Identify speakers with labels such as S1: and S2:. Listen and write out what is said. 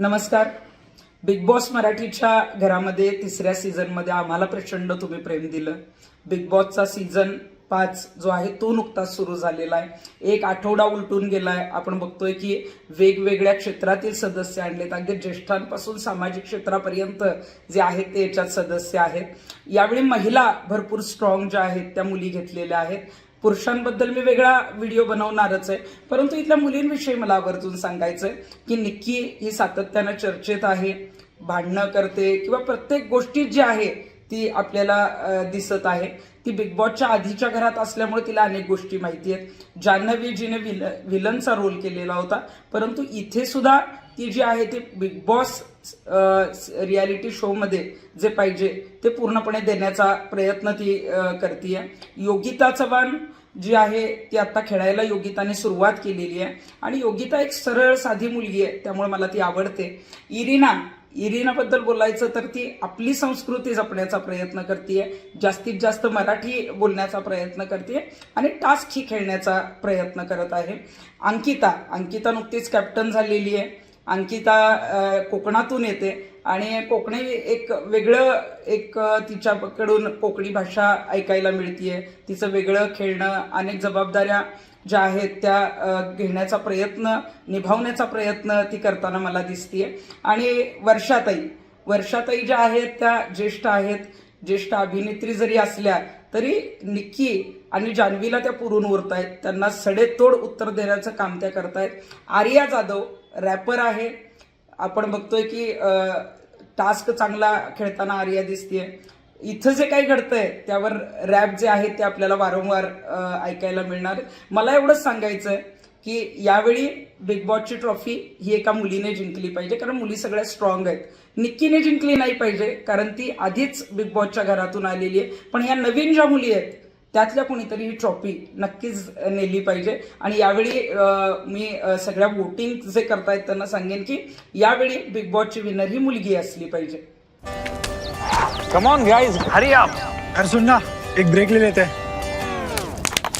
S1: नमस्कार. Big boss मराठीच्या घरामध्ये तिसऱ्या सीझनमध्ये आम्हाला प्रचंड तुम्ही प्रेम दिलं. बिग बॉसचा सीझन पाच जो आहे तो नुकताच सुरू झालेला आहे. एक आठवडा उलटून गेला आहे आपण बघतोय की वेगवेगळ्या क्षेत्रातील सदस्य आणलेत. अगदी ज्येष्ठांपासून सामाजिक क्षेत्रापर्यंत जे आहेत ते याच्यात सदस्य आहेत. यावेळी महिला भरपूर स्ट्रॉंग ज्या आहेत त्या मुली घेतलेल्या आहेत. पुरुषांबद्दल मी वेगळा व्हिडिओ बनवणारच आहे. परंतु इथल्या मुलींविषयी मला आवर्जून सांगायचं आहे की निक्की ही सातत्यानं चर्चेत आहे भांडणं करते किंवा प्रत्येक गोष्टीत जी आहे ती आपल्याला दिसत आहे. ती बिग बॉसच्या आधीच्या घरात असल्यामुळे तिला अनेक गोष्टी माहिती आहेत. जान्हवी जिने विल विलनचा रोल केलेला होता. परंतु इथे सुद्धा ती जी आहे ती बिग बॉस रियालिटी शोमध्ये जे पाहिजे ते पूर्णपणे देण्याचा प्रयत्न ती करते योगिता चव्हाण जी आहे ती आत्ता खेळायला योगिताने सुरुवात केलेली आहे. आणि योगिता एक सरळ साधी मुलगी आहे त्यामुळे मला ती आवडते. इरिना इरिनाबद्दल बोलायचं तर ती आपली संस्कृती जपण्याचा प्रयत्न करते जास्तीत जास्त मराठी बोलण्याचा प्रयत्न करते आणि टास्क ही खेळण्याचा प्रयत्न करत आहे. अंकिता अंकिता नुकतीच कॅप्टन झालेली आहे. अंकिता कोकणातून येते. आणि कोकणी एक वेगळं एक तिच्याकडून कोकणी भाषा ऐकायला मिळतीये. तिचं वेगळं खेळणं अनेक जबाबदाऱ्या ज्या आहेत त्या घेण्याचा प्रयत्न निभावण्याचा प्रयत्न ती करताना मला दिसतीये. आणि वर्षाताई वर्षाताई ज्या आहेत त्या ज्येष्ठ आहेत. ज्येष्ठ अभिनेत्री जरी असल्या तरी निक्की आणि जान्हवीला त्या पुरून उरत आहेत त्यांना सडेतोड उत्तर देण्याचं काम त्या करतायत. आर्या जाधव रॅपर आहे. आपण बघतोय की टास्क चांगला खेळताना आर्या दिसतीये. इथं जे काही घडतंय त्यावर रॅप जे आहे ते आपल्याला वारंवार ऐकायला मिळणार. मला एवढंच सांगायचं आहे की यावेळी बिग बॉसची ट्रॉफी ही एका मुलीने जिंकली पाहिजे कारण मुली सगळ्या स्ट्रॉंग आहेत. निक्कीने जिंकली नाही पाहिजे कारण ती आधीच बिग बॉसच्या घरातून आलेली आहे. पण ह्या नवीन ज्या मुली आहेत त्यातल्या कोणीतरी ही ट्रॉफी नक्कीच नेली पाहिजे. आणि यावेळी मी सगळ्या वोटिंग जे करतायत त्यांना सांगेन की यावेळी बिग बॉसची विनर ही मुलगी असली पाहिजे.
S2: Come on guys hurry up
S3: अरे सुन ना एक ब्रेक ले लेते. हैं